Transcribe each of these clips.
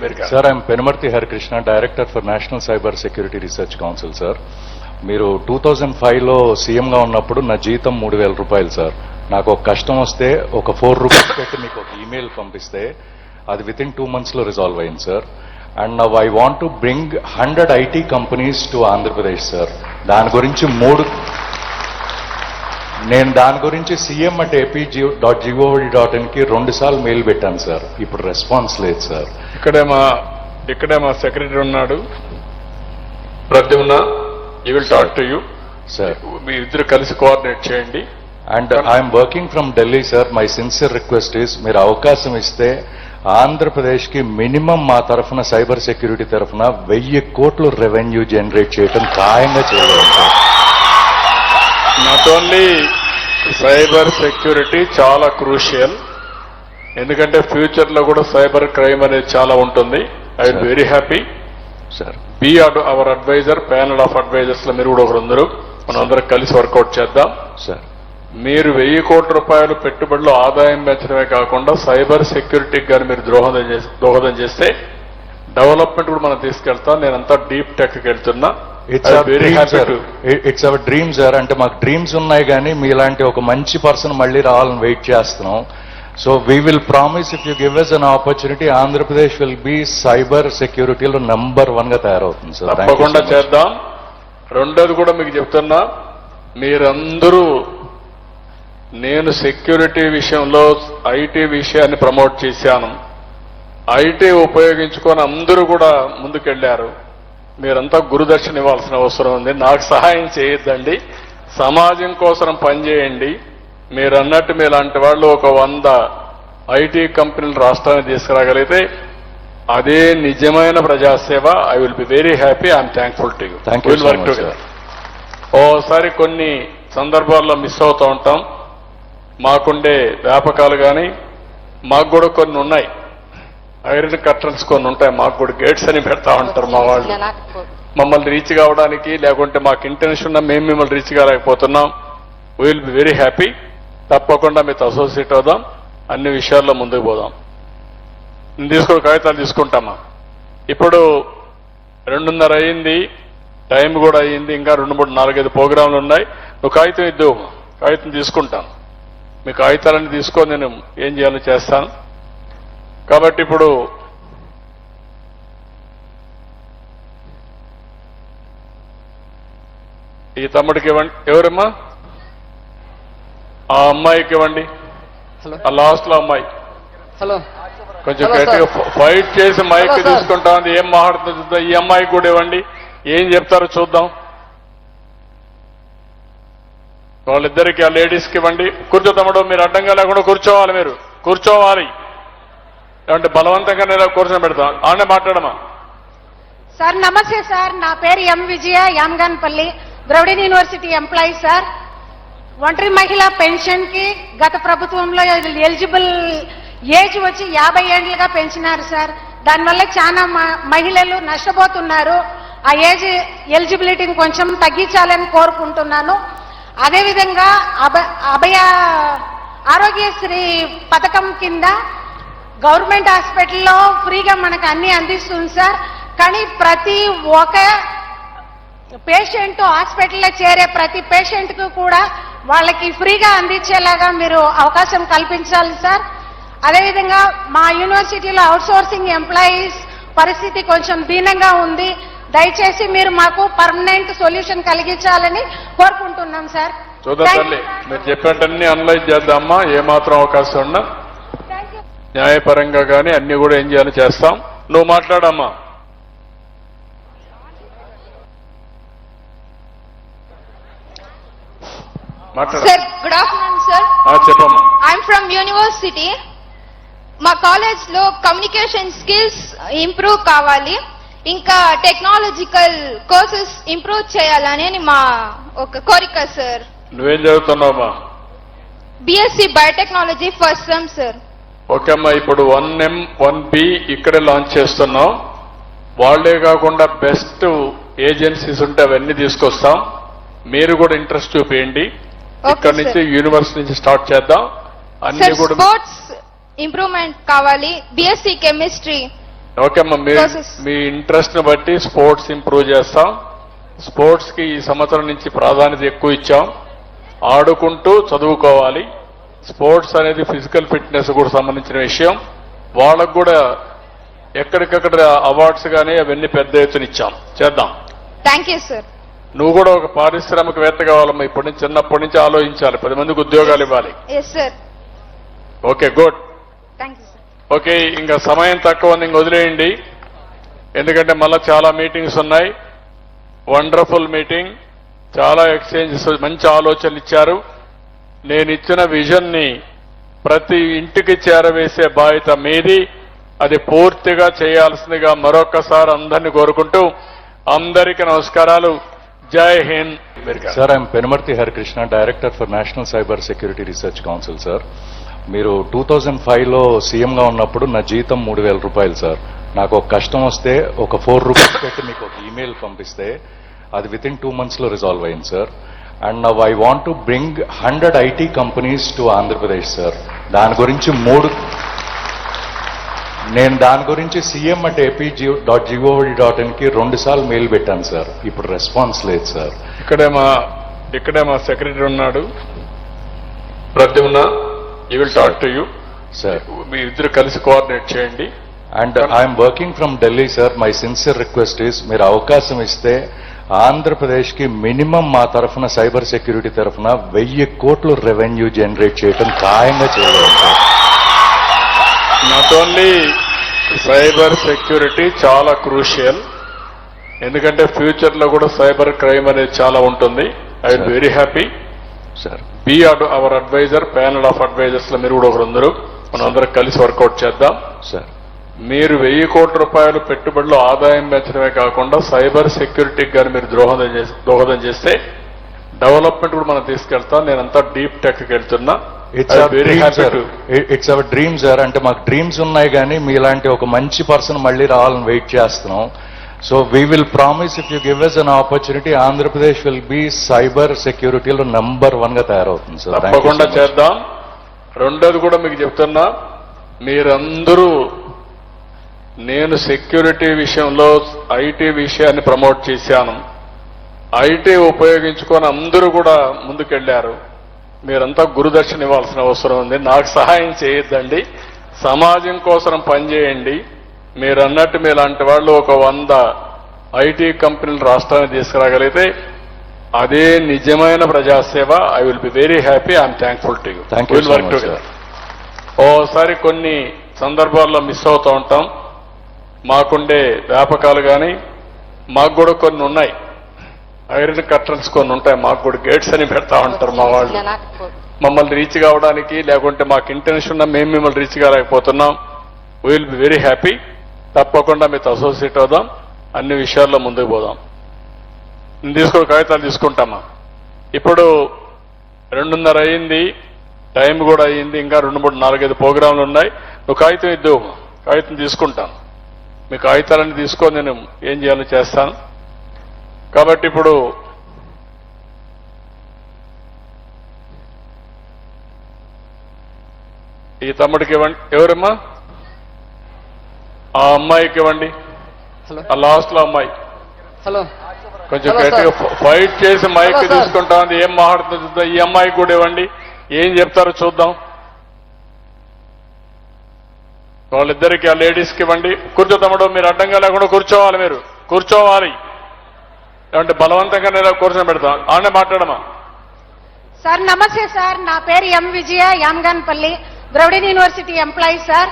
మీరు sir I'm Penumarthi Harikrishna director for national cyber security research council sir మీరు two thousand ఫైవ్లో సీఎంగా ఉన్నప్పుడు నా జీతం మూడు వేల రూపాయలు సార్ నాకు ఒక కష్టం వస్తే ఒక ఫోర్ రూపీస్ పెట్టి మీకు ఒక ఈమెయిల్ పంపిస్తే అది విత్ ఇన్ టూ మంత్స్లో రిజాల్వ్ అయింది sir and now I want to bring hundred IT companies to Andhra Pradesh sir దాని గురించి మూడు నేను దాని గురించి CM at AP dot gov dot ఇన్కి రెండు సార్లు మెయిల్ పెట్టాను సార్. ఇప్పుడు రెస్పాన్స్ లేదు సార్. ఇక్కడే మా ఇక్కడే మా సెక్రటరీ ఉన్నాడు. Pradyumna he will talk to you sir. మీ ఇద్దరు కలిసి కోఆర్డినేట్ చేయండి. And I'm working from Delhi sir. My sincere request is మీరు అవకాశం ఇస్తే ఆంధ్రప్రదేశ్కి మినిమం మా తరఫున సైబర్ సెక్యూరిటీ తరఫున వెయ్యి కోట్లు రెవెన్యూ జనరేట్ చేయడం ఖాయంగా చేయగలం sir. Not only cyber security చాలా క్రూషియల్ ఎందుకంటే ఫ్యూచర్లో కూడా సైబర్ క్రైమ్ అనేది చాలా ఉంటుంది. I very happy sir be our adviser panel of అడ్వైజర్స్లో మీరు కూడా ఒకరు అందరూ మనం అందరం కలిసి వర్కౌట్ చేద్దాం. సార్ మీరు వెయ్యి కోట్ల రూపాయలు పెట్టుబడిలో ఆదాయం పెంచడమే కాకుండా సైబర్ సెక్యూరిటీకి కానీ మీరు దోహదం దోహదం చేస్తే డెవలప్మెంట్ కూడా మనం తీసుకెళ్తాం. నేనంతా డీప్ టెక్కి వెళ్తున్నా. It's it's our dream sir అంటే మాకు డ్రీమ్స్ ఉన్నాయి కానీ మీలాంటి ఒక మంచి పర్సన్ మళ్ళీ రావాలని వెయిట్ చేస్తున్నాం. So we will promise if you give us an opportunity Andhra Pradesh will be cyber సెక్యూరిటీలో number వన్గా తయారవుతుంది సార్ తప్పకుండా. చేద్దాం. రెండోది కూడా మీకు చెప్తున్నా. మీరందరూ నేను సెక్యూరిటీ విషయంలో ఐటీ విషయాన్ని ప్రమోట్ చేశాను. ఐటీ ఉపయోగించుకొని అందరూ కూడా ముందుకెళ్ళారు మీరంతా గురుదర్శన ఇవ్వాల్సిన అవసరం ఉంది. నాకు సహాయం చేయొద్దండి. సమాజం కోసం పనిచేయండి. మీరు అన్నట్టు మీలాంటి వాళ్ళు ఒక వంద ఐటీ కంపెనీలు రాష్ట్రానికి తీసుకురాగలిగితే అదే నిజమైన ప్రజాసేవ. I will be very happy I'm thankful to you much, sir. ఓసారి కొన్ని సందర్భాల్లో మిస్ అవుతూ ఉంటాం. మాకుండే వ్యాపకాలు కానీ మాకు కూడా కొన్ని ఉన్నాయి. ఐరన్ కర్టన్స్ కొన్ని ఉంటాయి మాకు కూడా గేట్స్ అని పెడతా ఉంటారు మా వాళ్ళు. మమ్మల్ని రీచ్ కావడానికి లేకుంటే మాకు ఇంటెన్షన్ ఉన్నా మేము మిమ్మల్ని రీచ్ కాలేకపోతున్నాం. విల్ బి వెరీ హ్యాపీ తప్పకుండా మీతో అసోసియేట్ అవుదాం. అన్ని విషయాల్లో ముందుకు పోదాం. నేను తీసుకుని కాగితాలు తీసుకుంటామా? ఇప్పుడు రెండున్నర అయింది టైం కూడా అయ్యింది ఇంకా రెండు మూడు నాలుగైదు ప్రోగ్రాంలు ఉన్నాయి. నువ్వు కాగితం ఇద్దు. కాగితం తీసుకుంటాను. మీ కాగితాలన్నీ తీసుకొని నేను ఏం చేయాలో చేస్తాను. కాబట్టి ఇప్పుడు ఈ తమ్ముడికి ఇవ్వండి. ఎవరమ్మా? ఆ అమ్మాయికి ఇవ్వండి. ఆ లాస్ట్లో అమ్మాయి. హలో. కొంచెం గట్టిగా. ఫైట్ చేసి మైక్. తీసుకుంటా ఉంది. ఏం మాట్లాడుతుందో చూద్దాం. ఈ అమ్మాయికి కూడా ఇవ్వండి. ఏం చెప్తారో చూద్దాం. వాళ్ళిద్దరికి ఆ లేడీస్కి ఇవ్వండి. కూర్చో తమ్ముడు. మీరు అడ్డంగా లేకుండా కూర్చోవాలి మీరు. కూర్చోవాలి. అంటే బలవంతంగా నేను కూర్చొని పెడతాం ఆడనే మాట్లాడమా? సార్ నమస్తే సార్. నా పేరు M Vijaya Yamganpalli Dravidian university employee sir. ఒంటరి మహిళ పెన్షన్కి గత ప్రభుత్వంలో ఎలిజిబుల్ ఏజ్ వచ్చి యాభై ఏండ్లుగా పెంచినారు సార్. దానివల్ల చాలా మ- మహిళలు నష్టపోతున్నారు. ఆ ఏజ్ ఎలిజిబిలిటీని కొంచెం తగ్గించాలని కోరుకుంటున్నాను. అదేవిధంగా అభ అభయ ఆరోగ్యశ్రీ పథకం కింద గవర్నమెంట్ హాస్పిటల్లో ఫ్రీగా మనకు అన్ని అందిస్తుంది సార్ కానీ ప్రతి ఒక్క పేషెంట్ హాస్పిటల్లో చేరే ప్రతి పేషెంట్కు కూడా వాళ్ళకి ఫ్రీగా అందించేలాగా మీరు అవకాశం కల్పించాలి సార్ అదేవిధంగా మా యూనివర్సిటీలో అవుట్సోర్సింగ్ ఎంప్లాయీస్ పరిస్థితి కొంచెం దీనంగా ఉంది దయచేసి మీరు మాకు పర్మనెంట్ సొల్యూషన్ కలిగించాలని కోరుకుంటున్నాం సార్ చూద్దాం తల్లి. మీరు చెప్పేటన్ని అనలైజ్ చేద్దామా ఏమాత్రం అవకాశం ఉన్నా. న్యాయపరంగా కానీ అన్ని కూడా ఏం చేయాలో? చేస్తాం. నువ్వు మాట్లాడమ్మా. మాట్లాడ సార్ గుడ్ ఆఫ్టర్నూన్ సార్ చెప్పమ్మా. ఐఎమ్ ఫ్రమ్ యూనివర్సిటీ మా కాలేజ్లో కమ్యూనికేషన్ స్కిల్స్ ఇంప్రూవ్ కావాలి. ఇంకా టెక్నాలజికల్ కోర్సెస్ ఇంప్రూవ్ చేయాలని మా ఒక కోరిక సార్ నువ్వేం చదువుతున్నావమ్మా? BSc biotechnology first sem sir okay అమ్మా ఇప్పుడు వన్ ఎం వన్ బి ఇక్కడే లాంచ్ చేస్తున్నాం. వాళ్ళే కాకుండా బెస్ట్ ఏజెన్సీస్ ఉంటే అవన్నీ తీసుకొస్తాం. మీరు కూడా ఇంట్రెస్ట్ చూపించండి ఇక్కడ నుంచి యూనివర్సిటీ నుంచి స్టార్ట్ చేద్దాం. అన్ని కూడా స్పోర్ట్స్ ఇంప్రూవ్మెంట్ కావాలి. బిఎస్సి కెమిస్ట్రీ ఓకే అమ్మా మీ Process. మీ ఇంట్రెస్ట్ని బట్టి స్పోర్ట్స్ ఇంప్రూవ్ చేస్తాం. స్పోర్ట్స్కి ఈ సంవత్సరం నుంచి ప్రాధాన్యత ఎక్కువ ఇచ్చాం. ఆడుకుంటూ చదువుకోవాలి. స్పోర్ట్స్ అనేది ఫిజికల్ ఫిట్నెస్ కూడా సంబంధించిన విషయం. వాళ్ళకు కూడా ఎక్కడికక్కడ అవార్డ్స్ కానీ అవన్నీ పెద్ద ఎత్తున ఇచ్చాం. చేద్దాం. థ్యాంక్ యూ సార్ నువ్వు కూడా ఒక పారిశ్రామికవేత్త కావాలమ్మా. ఇప్పటి నుంచి చిన్నప్పటి నుంచి ఆలోచించాలి. పది మందికి ఉద్యోగాలు ఇవ్వాలి. ఓకే గుడ్ ఓకే ఇంకా సమయం తక్కువ ఉంది. ఇంక వదిలేయండి. ఎందుకంటే మళ్ళీ చాలా మీటింగ్స్ ఉన్నాయి. వండర్ఫుల్ మీటింగ్ చాలా ఎక్స్చేంజెస్ మంచి ఆలోచనలు ఇచ్చారు. నేను ఇచ్చిన విజన్ని ప్రతి ఇంటికి చేరవేసే బాధ్యత మీది. అది పూర్తిగా చేయాల్సిందిగా మరొకసారి అందరినీ కోరుకుంటూ అందరికీ నమస్కారాలు. జై Hind. Sir I'm Penumarthi Harikrishna director for national cyber security research council sir మీరు టూ థౌజండ్ ఫైవ్లో సీఎంగా ఉన్నప్పుడు నా జీతం మూడు వేల రూపాయలు సార్ నాకు ఒక కష్టం వస్తే ఒక ఫోర్ రూపీస్ పెట్టి మీకు ఒక ఈమెయిల్ పంపిస్తే అది విత్ ఇన్ టూ మంత్స్లో రిజాల్వ్ అయింది sir and now I want to bring hundred IT companies to Andhra Pradesh sir దాని గురించి మూడు నేను దాని గురించి CM at AP dot gov dot ఇన్కి రెండు సార్లు మెయిల్ పెట్టాను సార్ ఇప్పుడు రెస్పాన్స్ లేదు సార్ ఇక్కడే మా ఇక్కడే మా సెక్రటరీ ఉన్నాడు. Pradyumna you will talk to you sir మీ ఇద్దరు కలిసి కోఆర్డినేట్ చేయండి. And I'm working from Delhi sir my sincere request is మీరు అవకాశం ఇస్తే ఆంధ్రప్రదేశ్కి మినిమం మా తరఫున సైబర్ సెక్యూరిటీ తరఫున వెయ్యి కోట్లు రెవెన్యూ జనరేట్ చేయడం ఖాయంగా చేయగలం sir not only cyber security చాలా క్రూషియల్ ఎందుకంటే ఫ్యూచర్లో కూడా సైబర్ క్రైమ్ అనేది చాలా ఉంటుంది. I. Very happy. Sir be our adviser panel of అడ్వైజర్స్లో మీరు కూడా ఒకరందరూ మనం అందరం కలిసి వర్కౌట్ చేద్దాం. సార్ మీరు వెయ్యి కోట్ల రూపాయలు పెట్టుబడులు ఆదాయం పెంచడమే కాకుండా సైబర్ సెక్యూరిటీకి కానీ మీరు దోహదం చేస్తే దోహదం చేస్తే డెవలప్మెంట్ కూడా మనం తీసుకెళ్తాం. నేనంతా డీప్ టెక్కి వెళ్తున్నా it's our very dream sir to it's our dream sir అంటే మాకు డ్రీమ్స్ ఉన్నాయి కానీ మీలాంటి ఒక మంచి పర్సన్ మళ్ళీ రావాలని వెయిట్ చేస్తున్నాం. So we will promise if you give us an opportunity Andhra Pradesh will be cyber సెక్యూరిటీలో number వన్గా తయారవుతుంది సార్ తప్పకుండా. చేద్దాం. రెండోది కూడా మీకు చెప్తున్నా. మీరందరూ నేను సెక్యూరిటీ విషయంలో ఐటీ విషయాన్ని ప్రమోట్ చేశాను. ఐటీ ఉపయోగించుకొని అందరూ కూడా ముందుకెళ్ళారు మీరంతా గురుదర్శన ఇవ్వాల్సిన అవసరం ఉంది. నాకు సహాయం చేయొద్దండి. సమాజం కోసం పనిచేయండి మీరు అన్నట్టు మీలాంటి వాళ్ళు ఒక వంద ఐటీ కంపెనీలు రాష్ట్రానికి తీసుకురాగలిగితే అదే నిజమైన ప్రజాసేవ. I will be very happy I'm thankful to you much, sir. ఓసారి కొన్ని సందర్భాల్లో మిస్ అవుతూ ఉంటాం. మాకుండే వ్యాపకాలు కానీ మాకు కూడా కొన్ని ఉన్నాయి. ఐరన్ కర్టన్స్ కొన్ని ఉంటాయి మాకు కూడా గేట్స్ అని పెడతా ఉంటారు మా వాళ్ళు. మమ్మల్ని రీచ్ కావడానికి లేకుంటే మాకు ఇంటెన్షన్ ఉన్నా మేము మిమ్మల్ని రీచ్ కాలేకపోతున్నాం. విల్ బి వెరీ హ్యాపీ తప్పకుండా మీతో అసోసియేట్ అవుదాం. అన్ని విషయాల్లో ముందుకు పోదాం. నేను తీసుకో కాగితాలు తీసుకుంటామా? ఇప్పుడు రెండున్నర అయింది టైం కూడా అయ్యింది ఇంకా రెండు మూడు నాలుగైదు ప్రోగ్రాంలు ఉన్నాయి. నువ్వు కాగితం ఇద్దు. కాగితం తీసుకుంటాను మీ కాగితాలన్నీ తీసుకొని నేను ఏం చేయాలో చేస్తాను. కాబట్టి ఇప్పుడు ఈ తమ్ముడికి ఇవ్వండి. ఎవరమ్మా? ఆ అమ్మాయికి ఇవ్వండి. ఆ లాస్ట్లో అమ్మాయి. హలో. కొంచెం గట్టిగా. ఫైట్ చేసి మైక్. తీసుకుంటా ఉంది. ఏం మాట్లాడుతుందో చూద్దాం. ఈ అమ్మాయికి కూడా ఇవ్వండి. ఏం చెప్తారో చూద్దాం. వాళ్ళిద్దరికి ఆ లేడీస్కి ఇవ్వండి. కూర్చో తమ్ముడు మీరు అడ్డంగా లేకుండా కూర్చోవాలి మీరు. కూర్చోవాలి. అంటే బలవంతంగా నేను కూర్చొని పెడతాం. ఆడనే మాట్లాడమా? సార్ నమస్తే సార్. నా పేరు M Vijaya Yamganpalli Dravidian university employee sir.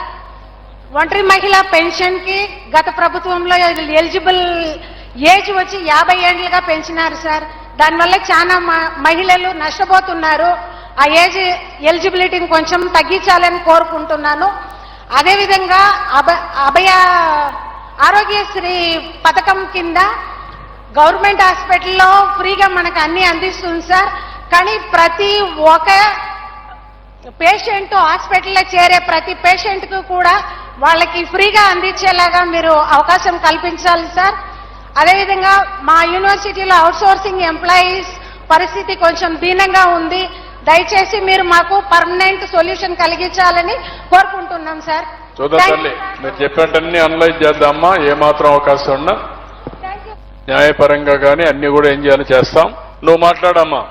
ఒంటరి మహిళ పెన్షన్కి గత ప్రభుత్వంలో ఎలిజిబుల్ ఏజ్ వచ్చి యాభై ఏండ్లుగా పెంచినారు సార్. దానివల్ల చాలా మ- మహిళలు నష్టపోతున్నారు. ఆ ఏజ్ ఎలిజిబిలిటీని కొంచెం తగ్గించాలని కోరుకుంటున్నాను. అదేవిధంగా అభ అభయ ఆరోగ్యశ్రీ పథకం కింద గవర్నమెంట్ హాస్పిటల్లో ఫ్రీగా మనకు అన్నీ అందిస్తుంది సార్. కానీ ప్రతి ఒక పేషెంట్ హాస్పిటల్లో చేరే ప్రతి పేషెంట్కు కూడా వాళ్ళకి ఫ్రీగా అందించేలాగా మీరు అవకాశం కల్పించాలి సార్. అదేవిధంగా మా యూనివర్సిటీలో అవుట్సోర్సింగ్ ఎంప్లాయీస్ పరిస్థితి కొంచెం దీనంగా ఉంది. దయచేసి మీరు మాకు పర్మనెంట్ సొల్యూషన్ కలిగించాలని కోరుకుంటున్నాం సార్. చూద్దాం తల్లి. మీరు చెప్పినట్టన్నీ అనలైజ్ చేద్దామా? ఏమాత్రం అవకాశం ఉన్నా? న్యాయపరంగా కానీ అన్ని కూడా ఏం చేయాలో చేస్తాం. నువ్వు మాట్లాడమ్మా.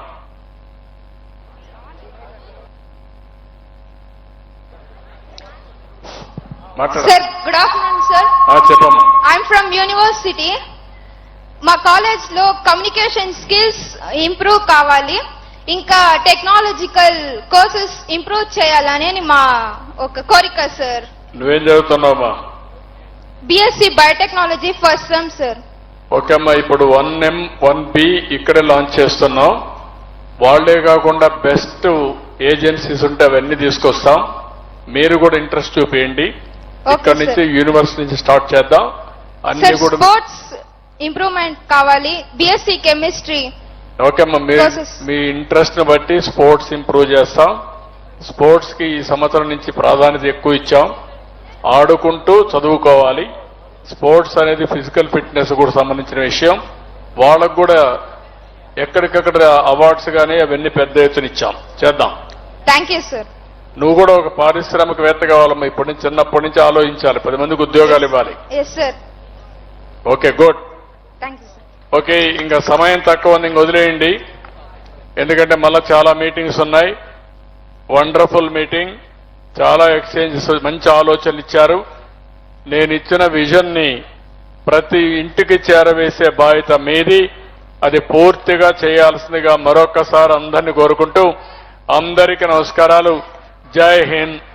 మాట్లాడ. సార్ గుడ్ ఆఫ్టర్నూన్ సార్ చెప్పమ్మా. ఐఎమ్ ఫ్రమ్ యూనివర్సిటీ మా కాలేజ్లో కమ్యూనికేషన్ స్కిల్స్ ఇంప్రూవ్ కావాలి. ఇంకా టెక్నాలజికల్ కోర్సెస్ ఇంప్రూవ్ చేయాలని మా ఒక కోరిక సార్ నువ్వేం చదువుతున్నావమ్మా? BSc biotechnology first sem sir okay అమ్మా ఇప్పుడు వన్ ఎం వన్ బి ఇక్కడే లాంచ్ చేస్తున్నాం. వాళ్ళే కాకుండా బెస్ట్ ఏజెన్సీస్ ఉంటే అవన్నీ తీసుకొస్తాం. మీరు కూడా ఇంట్రెస్ట్ చూపించండి ఇక్కడ. నుంచి యూనివర్సిటీ నుంచి స్టార్ట్ చేద్దాం. అన్ని కూడా స్పోర్ట్స్ ఇంప్రూవ్మెంట్ కావాలి. బిఎస్సి కెమిస్ట్రీ ఓకే అమ్మా మీ. మీ ఇంట్రెస్ట్ని బట్టి స్పోర్ట్స్ ఇంప్రూవ్ చేస్తాం. స్పోర్ట్స్కి ఈ సంవత్సరం నుంచి ప్రాధాన్యత ఎక్కువ ఇచ్చాం. ఆడుకుంటూ చదువుకోవాలి. స్పోర్ట్స్ అనేది ఫిజికల్ ఫిట్నెస్ కూడా సంబంధించిన విషయం. వాళ్ళకు కూడా ఎక్కడికక్కడ అవార్డ్స్ కానీ అవన్నీ పెద్ద ఎత్తున ఇచ్చాం. చేద్దాం. థ్యాంక్ యూ సార్ నువ్వు కూడా ఒక పారిశ్రామికవేత్త కావాలమ్మా. ఇప్పటి నుంచి చిన్నప్పటి నుంచి ఆలోచించాలి. పది మందికి ఉద్యోగాలు ఇవ్వాలి. Okay good thank you okay ఇంకా సమయం తక్కువ ఉంది ఇంక వదిలేయండి. ఎందుకంటే మళ్ళా చాలా మీటింగ్స్ ఉన్నాయి. వండర్ఫుల్ మీటింగ్ చాలా ఎక్స్చేంజెస్ మంచి ఆలోచనలు ఇచ్చారు. నేను ఇచ్చిన విజన్ని ప్రతి ఇంటికి చేరవేసే బాధ్యత మీది. అది పూర్తిగా చేయాల్సిందిగా మరొకసారి అందరినీ కోరుకుంటూ అందరికీ నమస్కారాలు. జై హింద్.